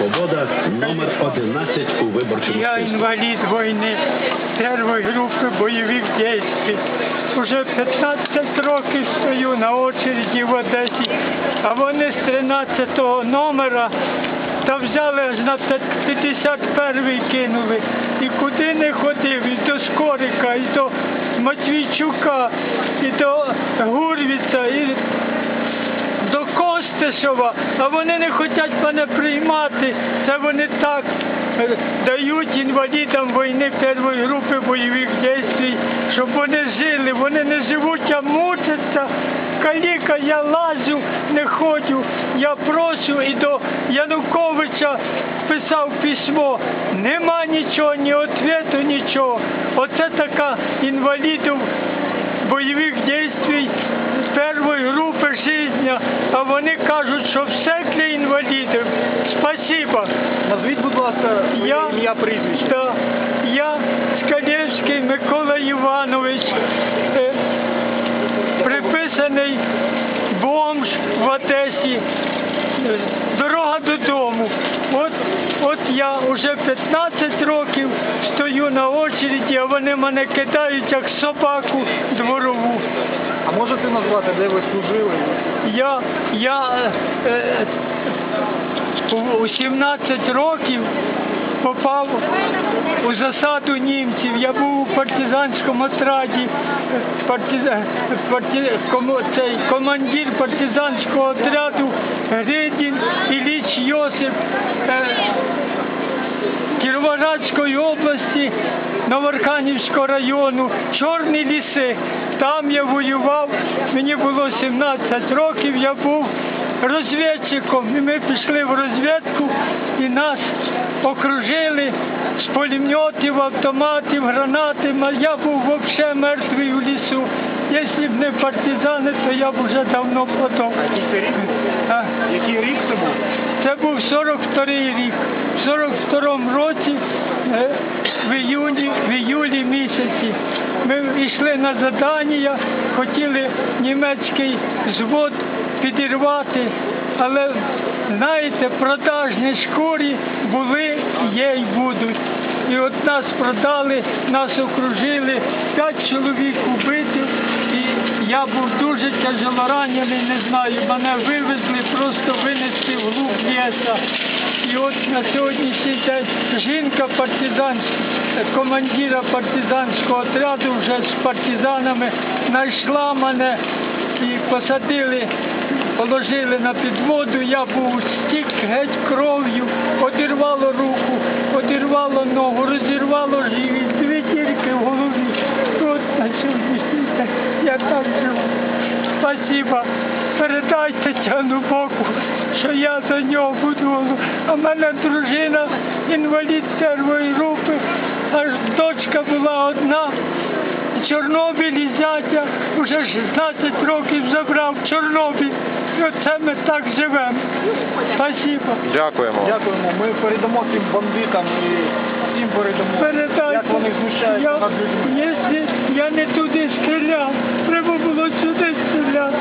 Свобода номер 11 у виборчому Я списку. инвалид войны первой группы боевых действий. Уже 15 років стою на очереді в Одесі, а вони з 13 номера та взяли аж на 51-й кинули. І куди не ходив, і до Скорика, і до Матвійчука, і до Гурвіца, і до Костишева, а вони не хочуть мене приймати. Це вони так е, дають інвалідам війни першої групи бойових дій, щоб вони жили. Вони не живуть, а мучаться. Каліка, я лазю, не ходжу, я прошу і до Януковича писав письмо. Нема нічого, ні ответу, нічого. Оце така інвалідів бойових дій першої групи а вони кажуть, що все для інвалідів. Спасибо. Назвіть, будь ласка, Я, ім'я прізвище. Да, я Скалєвський Микола Іванович, е, приписаний бомж в Одесі. Е, Дорога додому. От, от я вже 15 років стою на очереді, а вони мене кидають як собаку дворову. А можете назвати, де ви служили? Я, я е, у- у 17 років попав у засаду німців. Я був у партизанському отраді, е, парти, кому, цей командир партизанського отряду Гридін Ілліч Йосип. Е, Кіровоградської області, Новоархангельського району, Чорні ліси. Там я воював, мені було 17 років, я був розвідчиком. І ми пішли в розвідку і нас окружили з пулеметів, автоматів, гранати. А Я був взагалі мертвий у лісу. Якщо б не партизани, то я б вже давно потоп. Який рік? А? Який рік це був? Це був 42-й рік. В 42-му році, е, в іюні, в іюлі місяці, ми йшли на задання, хотіли німецький звод підірвати, але знаєте, продажні шкурі були, є й будуть. І от нас продали, нас окружили, п'ять чоловік убитих, і я був дуже тяжело ранений, не знаю, мене вивезли, просто винесли в глуб ліса. І от на сьогоднішній день жінка партизанська, командира партизанського отряду вже з партизанами знайшла мене і посадили, положили на підводу, я був стік геть кров'ю, одірвало руку, одірвало ногу, розірвало живіт, дві дірки в голові. От на сьогоднішній я так живу. Спасибо. Передайте Тяну Богу, що я за нього буду. А мене дружина інвалід першої групи, аж дочка була одна. Чорнобиль і зятя вже 16 років забрав Чорнобіль. І оце ми так живемо. Спасибо. Дякуємо. Дякуємо. Ми передамо тим бандитам і всім передамо, Передайте. як вони знущаються над людьми. Якщо я не туди стріляв, треба було сюди стріляти.